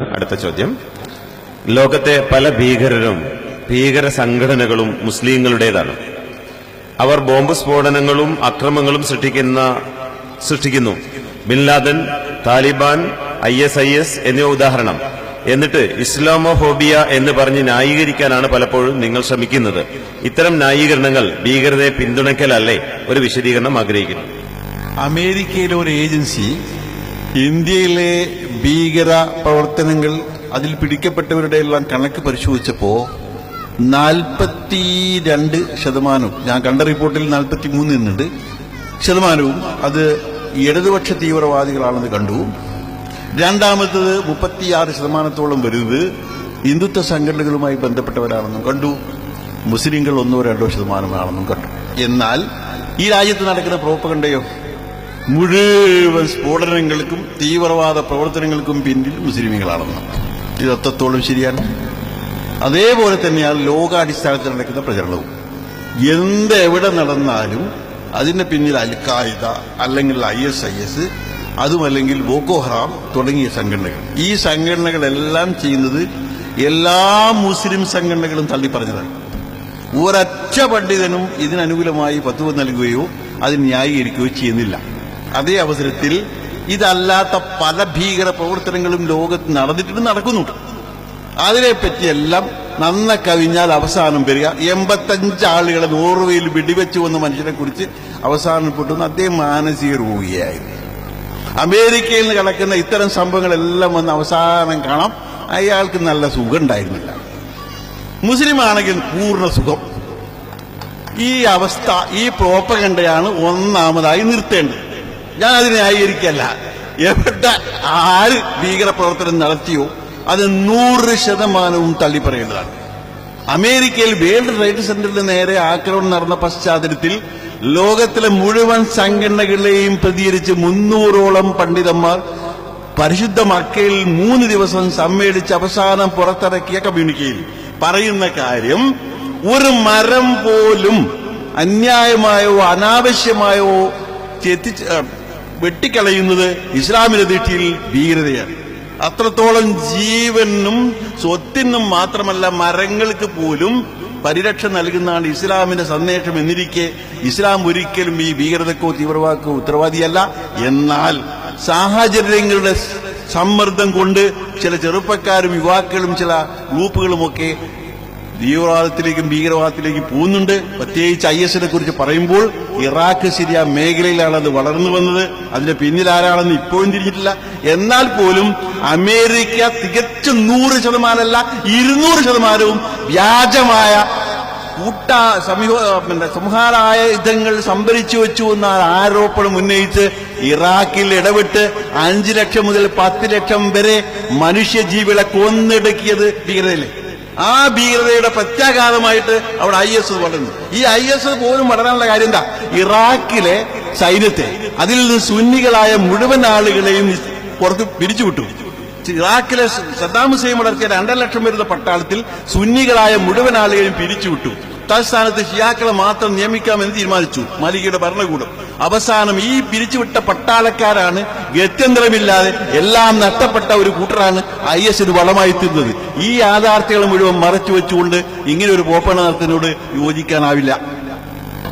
അടുത്ത ചോദ്യം. ലോകത്തെ പല ഭീകരരും ഭീകര സംഘടനകളും മുസ്ലിങ്ങളുടേതാണ്. അവർ ബോംബ് സ്ഫോടനങ്ങളും അക്രമങ്ങളും സൃഷ്ടിക്കുന്ന സൃഷ്ടിക്കുന്നു. Bin Laden Taliban I S I S എന്നിവ ഉദാഹരണം. എന്നിട്ട് ഇസ്ലാമോഫോബിയ എന്ന് പറഞ്ഞ് ന്യായീകരിക്കാനാണ് പലപ്പോഴും നിങ്ങൾ ശ്രമിക്കുന്നത്. ഇത്തരം ന്യായീകരണങ്ങൾ ഭീകരതയെ പിന്തുണയ്ക്കലല്ലേ ഒരു വിശദീകരണം ആഗ്രഹിക്കുന്നു. അമേരിക്കയിലെ ഒരു ഏജൻസി ഇന്ത്യയിലെ ഭീകര പ്രവർത്തനങ്ങൾ അതിൽ പിടിക്കപ്പെട്ടവരുടെ എല്ലാം കണക്ക് പരിശോധിച്ചപ്പോൾ നാൽപ്പത്തി രണ്ട് ശതമാനവും ഞാൻ കണ്ട റിപ്പോർട്ടിൽ നാൽപ്പത്തി മൂന്ന് എന്നുണ്ട് ശതമാനവും അത് ഇടതുപക്ഷ തീവ്രവാദികളാണെന്ന് കണ്ടു. രണ്ടാമത്തത് മുപ്പത്തിയാറ് ശതമാനത്തോളം വരുന്നത് ഹിന്ദുത്വ സംഘടനകളുമായി ബന്ധപ്പെട്ടവരാണെന്നും കണ്ടു. മുസ്ലിങ്ങൾ ഒന്നോ രണ്ടോ ശതമാനമാണെന്നും കണ്ടു. എന്നാൽ ഈ രാജ്യത്ത് നടക്കുന്ന പ്രോപ്പകണ്ടയോ മുഴുവൻ സ്ഫോടനങ്ങൾക്കും തീവ്രവാദ പ്രവർത്തനങ്ങൾക്കും പിന്നിൽ മുസ്ലിമുകളാണെന്ന് ഇത് അത്രത്തോളം ശരിയാണ്? അതേപോലെ തന്നെയാണ് ലോകാടിസ്ഥാനത്തിൽ നടക്കുന്ന പ്രചരണവും. എന്ത് എവിടെ നടന്നാലും അതിന്റെ പിന്നിൽ അൽ ഖായിദ അല്ലെങ്കിൽ ഐ എസ് ഐ എസ് അതുമല്ലെങ്കിൽ ബോക്കോ ഹറാം തുടങ്ങിയ സംഘടനകൾ. ഈ സംഘടനകളെല്ലാം ചെയ്യുന്നത് എല്ലാ മുസ്ലിം സംഘടനകളും തള്ളിപ്പറഞ്ഞതാണ്. ഒരൊറ്റ പണ്ഡിതനും ഇതിനനുകൂലമായി പത്തുവ നൽകുകയോ അത് ന്യായീകരിക്കുകയോ ചെയ്യുന്നില്ല. അതേ അവസരത്തിൽ ഇതല്ലാത്ത പല ഭീകര പ്രവർത്തനങ്ങളും ലോകത്ത് നടന്നിട്ടുണ്ട് നടക്കുന്നുണ്ട്. അതിനെപ്പറ്റിയെല്ലാം നന്ന കവിഞ്ഞാൽ അവസാനം വരിക. എൺപത്തഞ്ച് ആളുകളെ നോർവേയിൽ വെടിവെച്ചു വന്ന മനുഷ്യനെ കുറിച്ച് അവസാനം പൊട്ടുന്ന അദ്ദേഹം മാനസിക രോഗിയായിരുന്നു. അമേരിക്കയിൽ നിന്ന് കിടക്കുന്ന ഇത്തരം സംഭവങ്ങളെല്ലാം വന്ന് അവസാനം കാണാം. അയാൾക്ക് നല്ല സുഖം ഉണ്ടായിരുന്നില്ല. മുസ്ലിം ആണെങ്കിൽ പൂർണ സുഖം. ഈ അവസ്ഥ ഈ പ്രോപ്പകണ്ടയാണ് ഒന്നാമതായി നിർത്തേണ്ടത്. ഞാൻ അതിനെ ന്യായീകരിക്കല്ല എവിടെ ആര് ഭീകരപ്രവർത്തനം നടത്തിയോ അത് നൂറ് ശതമാനവും തള്ളിപ്പറയേണ്ടതാണ് അമേരിക്കയിൽ വേൾഡ് ട്രേഡ് സെന്ററിന് നേരെ ആക്രമണം നടന്ന പശ്ചാത്തലത്തിൽ ലോകത്തിലെ മുഴുവൻ സംഘടനകളെയും പ്രതികരിച്ച് മുന്നൂറോളം പണ്ഡിതന്മാർ പരിശുദ്ധ മക്കയിൽ മൂന്ന് ദിവസം സമ്മേളിച്ച് അവസാനം പുറത്തിറക്കിയ കമ്മ്യൂണിക്കയിൽ പറയുന്ന കാര്യം ഒരു മരം പോലും അന്യായമായോ അനാവശ്യമായോ വെട്ടിക്കളയുന്നത് ഇസ്ലാമിന്റെ ദൃഷ്ടിയിൽ ഭീകരതയാണ്. അത്രത്തോളം ജീവനും സ്വത്തിനും മാത്രമല്ല മരങ്ങൾക്ക് പോലും പരിരക്ഷ നൽകുന്നതാണ് ഇസ്ലാമിന്റെ സന്ദേശം എന്നിരിക്കെ ഇസ്ലാം ഒരിക്കലും ഈ ഭീകരതക്കോ തീവ്രവാദക്കോ ഉത്തരവാദിയല്ല. എന്നാൽ സാഹചര്യങ്ങളുടെ സമ്മർദ്ദം കൊണ്ട് ചില ചെറുപ്പക്കാരും യുവാക്കളും ചില ഗ്രൂപ്പുകളുമൊക്കെ തീവ്രവാദത്തിലേക്കും ഭീകരവാദത്തിലേക്കും പോകുന്നുണ്ട്. പ്രത്യേകിച്ച് ഐ എസിനെ കുറിച്ച് പറയുമ്പോൾ ഇറാഖ് സിരിയ മേഖലയിലാണ് അത് വളർന്നു വന്നത്. അതിന്റെ പിന്നിൽ ആരാണെന്ന് ഇപ്പോഴും തിരിഞ്ഞിട്ടില്ല. എന്നാൽ പോലും അമേരിക്ക തികച്ചും നൂറ് ശതമാനമല്ല ഇരുന്നൂറ് ശതമാനവും വ്യാജമായ കൂട്ട സമീപ പിന്നെ സംഹാരായുധങ്ങൾ സംഭരിച്ചു വെച്ചു എന്ന ആരോപണം ഉന്നയിച്ച് ഇറാഖിൽ ഇടപെട്ട് അഞ്ചു ലക്ഷം മുതൽ പത്ത് ലക്ഷം വരെ മനുഷ്യജീവികളെ കൊന്നെടുക്കിയത് ഭീകരതയില്ലേ? ആ ഭീകരതയുടെ പ്രത്യാഘാതമായിട്ട് അവിടെ ഐ എസ് വളരുന്നു ഈ ഐ എസ് പോലും വളരാനുള്ള കാര്യം എന്താ? ഇറാഖിലെ സൈന്യത്തെ അതിൽ നിന്ന് സുന്നികളായ മുഴുവൻ ആളുകളെയും പുറത്ത് പിരിച്ചുവിട്ടു ഇറാഖിലെ സദ്ദാം ഹുസൈൻ വളർത്തിയ രണ്ടര ലക്ഷം വരുന്ന പട്ടാളത്തിൽ സുന്നികളായ മുഴുവൻ ആളുകളെയും പിരിച്ചുവിട്ടു. തൽസ്ഥാനത്ത് ഷിയാക്കളെ മാത്രം നിയമിക്കാമെന്ന് തീരുമാനിച്ചു. മാലികയുടെ ഭരണകൂടം. അവസാനം ഈ പിരിച്ചുവിട്ട പട്ടാളക്കാരാണ് ഗത്യന്തരമില്ലാതെ എല്ലാം നഷ്ടപ്പെട്ട ഒരു കൂട്ടറാണ് ഐ എസിന് വളമായി തീർന്നത്. ഈ യാഥാർത്ഥ്യങ്ങൾ മുഴുവൻ മറച്ചു വെച്ചുകൊണ്ട് ഇങ്ങനെ ഒരു പോപ്പണ യോജിക്കാനാവില്ല.